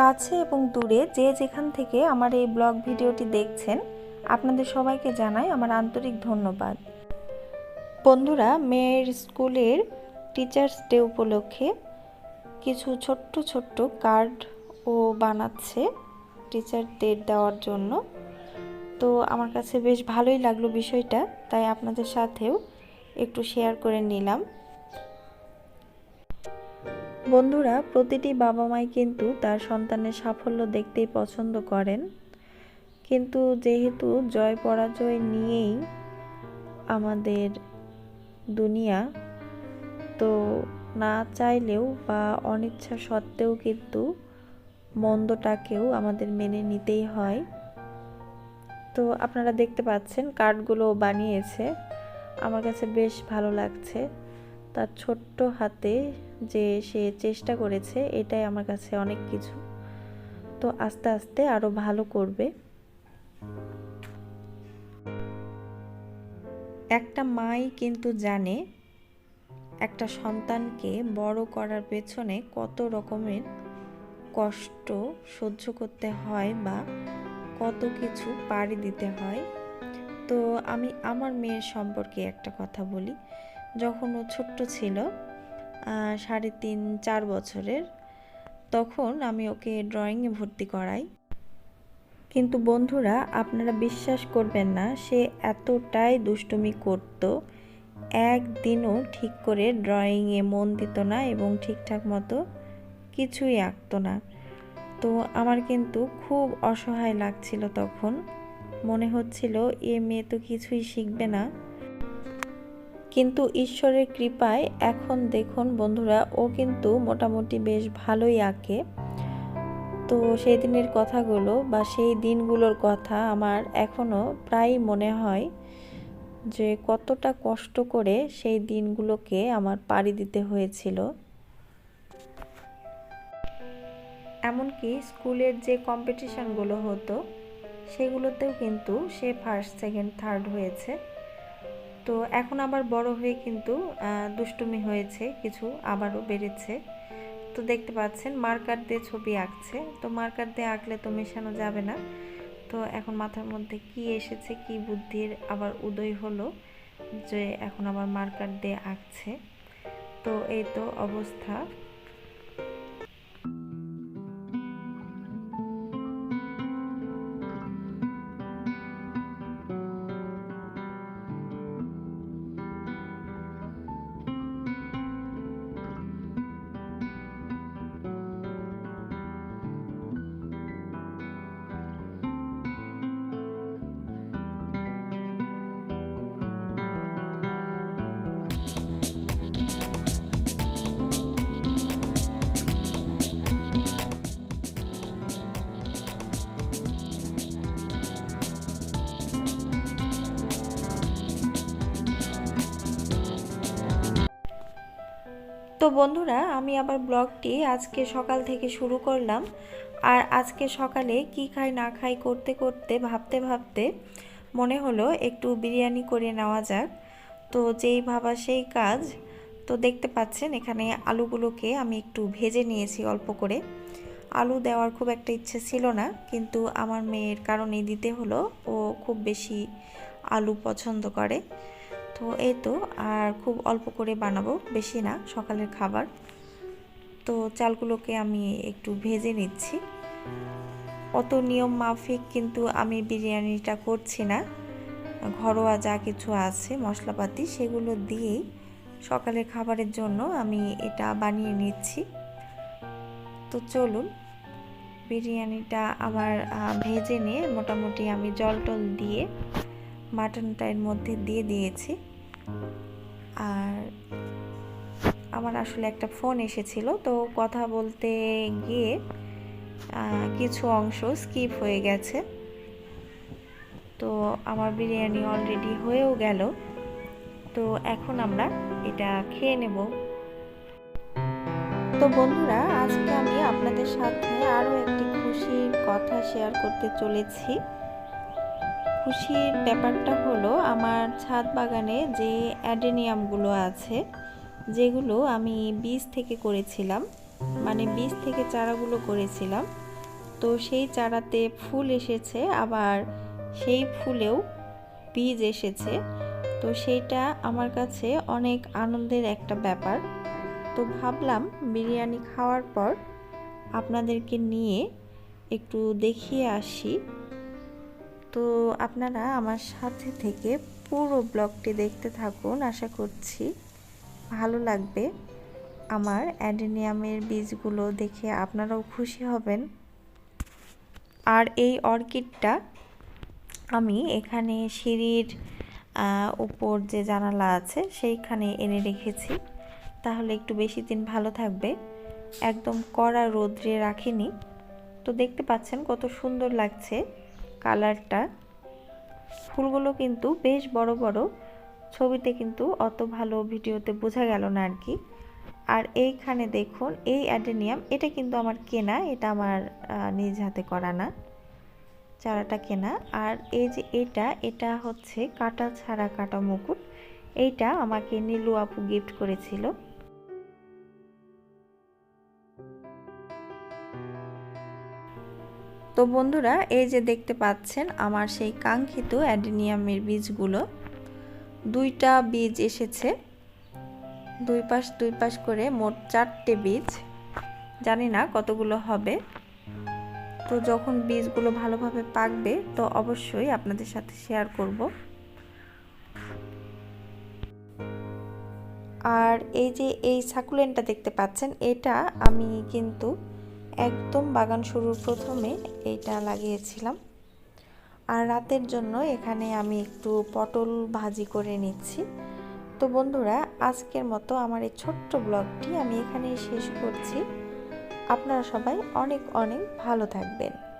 কাছে এবং দূরে যে যেখান থেকে আমার এই ব্লগ ভিডিওটি দেখছেন, আপনাদের সবাইকে জানাই আমার আন্তরিক ধন্যবাদ। বন্ধুরা, মেয়ের স্কুলের টিচার্স ডে উপলক্ষে কিছু ছোট্ট ছোট্ট কার্ড ও বানাচ্ছে টিচারদের দেওয়ার জন্য। তো আমার কাছে বেশ ভালোই লাগল বিষয়টা, তাই আপনাদের সাথেও একটু শেয়ার করে নিলাম। বন্ধুরা, প্রতিটি বাবা মাই কিন্তু তার সন্তানের সাফল্য দেখতেই পছন্দ করেন। কিন্তু যেহেতু জয় পরাজয় নিয়েই আমাদের দুনিয়া, তো না চাইলেও বা অনিচ্ছা সত্ত্বেও কিন্তু মন্দটাকেও আমাদের মেনে নিতেই হয়। তো আপনারা দেখতে পাচ্ছেন, কার্ডগুলো বানিয়েছে। আমার কাছে বেশ ভালো লাগছে। তার ছোট্ট হাতে যে সে চেষ্টা করেছে, এটাই আমার কাছে অনেক কিছু। তো আস্তে আস্তে আরও ভালো করবে। একটা মাই কিন্তু জানে একটা সন্তানকে বড় করার পেছনে কত রকমের কষ্ট সহ্য করতে হয় বা কত কিছু পাড়ি দিতে হয়। তো আমি আমার মেয়ের সম্পর্কে একটা কথা বলি। যখন ও ছোট্ট ছিল সাড়ে তিন, চার বছরের, তখন আমি ওকে ড্রয়িংয়ে ভর্তি করাই। কিন্তু বন্ধুরা, আপনারা বিশ্বাস করবেন না, সে এতটাই দুষ্টুমি করত, একদিনও ঠিক করে ড্রয়িংয়ে মন দিত না এবং ঠিকঠাক মতো কিছুই আঁকতো না। তো আমার কিন্তু খুব অসহায় লাগছিল তখন। মনে হচ্ছিল, এ মেয়ে তো কিছুই শিখবে না। কিন্তু ঈশ্বরের কৃপায় এখন দেখুন বন্ধুরা, ও কিন্তু মোটামুটি বেশ ভালোই আঁকে। তো সেই দিনের কথাগুলো বা সেই দিনগুলোর কথা আমার এখনও প্রায় মনে হয় যে কতটা কষ্ট করে সেই দিনগুলোকে আমার পাড়ি দিতে হয়েছিল। এমনকি স্কুলের যে কম্পিটিশানগুলো হতো, সেগুলোতেও কিন্তু সে ফার্স্ট সেকেন্ড থার্ড হয়েছে। তো এখন আবার বড় হয়ে কিন্তু দুষ্টুমি হয়েছে, কিছু আবারও বেড়েছে। তো দেখতে পাচ্ছেন, মার্কার দিয়ে ছবি আঁকছে। তো মার্কার দিয়ে আঁকলে তো মেশানো যাবে না। তো এখন মাথার মধ্যে কি এসেছে, কি বুদ্ধির আবার উদয় হলো যে এখন আবার মার্কার দিয়ে আঁকছে। তো এই তো অবস্থা। তো বন্ধুরা, আমি আবার ব্লগটি আজকে সকাল থেকে শুরু করলাম। আর আজকে সকালে কি খাই না খাই করতে করতে, ভাবতে ভাবতে মনে হলো একটু বিরিয়ানি করে নেওয়া যাক। তো যেই ভাবা সেই কাজ। তো দেখতে পাচ্ছেন, এখানে আলুগুলোকে আমি একটু ভেজে নিয়েছি অল্প করে। আলু দেওয়ার খুব একটা ইচ্ছে ছিল না, কিন্তু আমার মেয়ের কারণে দিতে হলো। ও খুব বেশি আলু পছন্দ করে। তো এই তো, আর খুব অল্প করে বানাবো, বেশি না, সকালের খাবার। তো চালগুলোকে আমি একটু ভেজে নিচ্ছি। অত নিয়ম মাফিক কিন্তু আমি বিরিয়ানিটা করছি না। ঘরোয়া যা কিছু আছে, মশলাপাতি, সেগুলো দিয়েই সকালের খাবারের জন্য আমি এটা বানিয়ে নিচ্ছি। তো চলুন, বিরিয়ানিটা আমার ভেজে নিয়ে মোটামুটি আমি জল টল দিয়ে মাটনটা এর মধ্যে দিয়ে দিয়েছি। আর আমার আসলে একটা ফোন এসেছিল, তো কথা বলতে গিয়ে কিছু অংশ স্কিপ হয়ে গেছে। তো আমার বিরিয়ানি অলরেডি হয়েও গেল। তো এখন আমরা এটা খেয়ে নেব। তো বন্ধুরা, আজকে আমি আপনাদের সাথে আরও একটি খুশির কথা শেয়ার করতে চলেছি। খুশির ব্যাপারটা হলো আমার ছাদ বাগানে যে অ্যাডেনিয়ামগুলো আছে, যেগুলো আমি বীজ থেকে করেছিলাম মানে বীজ থেকে চারাগুলো করেছিলাম, তো সেই চারাতে ফুল এসেছে, আবার সেই ফুলেও বীজ এসেছে। তো সেইটা আমার কাছে অনেক আনন্দের একটা ব্যাপার। তো ভাবলাম বিরিয়ানি খাওয়ার পর আপনাদেরকে নিয়ে একটু দেখিয়ে আসি। তো আপনারা আমার সাথে থেকে পুরো ব্লগটি দেখতে থাকুন, আশা করছি ভালো লাগবে। আমার অ্যাডেনিয়ামের বীজগুলো দেখে আপনারাও খুশি হবেন। আর এই অর্কিডটা আমি এখানে সিঁড়ির উপর যে জানালা আছে সেইখানে এনে রেখেছি। তাহলে একটু বেশি দিন ভালো থাকবে। একদম কড়া রোদ্রে রাখিনি। তো দেখতে পাচ্ছেন কত সুন্দর লাগছে। কালারটা। ফুলগুলো কিন্তু বেশ বড় বড়। ছবিতে কিন্তু অত ভালো ভিডিওতে বোঝা গেল না আর কি। আর এইখানে দেখুন, এই অ্যাডেনিয়াম, এটা কিন্তু আমার কেনা, এটা আমার নিজ হাতে করা না। চারাটা কেনা। আর এই যে এটা এটা হচ্ছে কাটা ছাড়া কাটা মুকুট। এইটা আমাকে নীলু আপু গিফট করেছিল। তো বন্ধুরা, এই যে দেখতে পাচ্ছেন আমার সেই কাঙ্ক্ষিত অ্যাডেনিয়ামের বীজগুলো। দুইটা বীজ এসেছে। দুই পাশ দুই পাশ করে মোট চারটে বীজ। জানি না কতগুলো হবে। তো যখন বীজগুলো ভালোভাবে পাকবে, তো অবশ্যই আপনাদের সাথে শেয়ার করব। আর এই যে এই সাকুলেনটা দেখতে পাচ্ছেন, এটা আমি কিন্তু একদম বাগান শুরুর প্রথমে এইটা লাগিয়েছিলাম। আর রাতের জন্য এখানে আমি একটু পটল ভাজি করে নিচ্ছি। তো বন্ধুরা, আজকের মতো আমার এই ছোট্ট ব্লগটি আমি এখানেই শেষ করছি। আপনারা সবাই অনেক অনেক ভালো থাকবেন।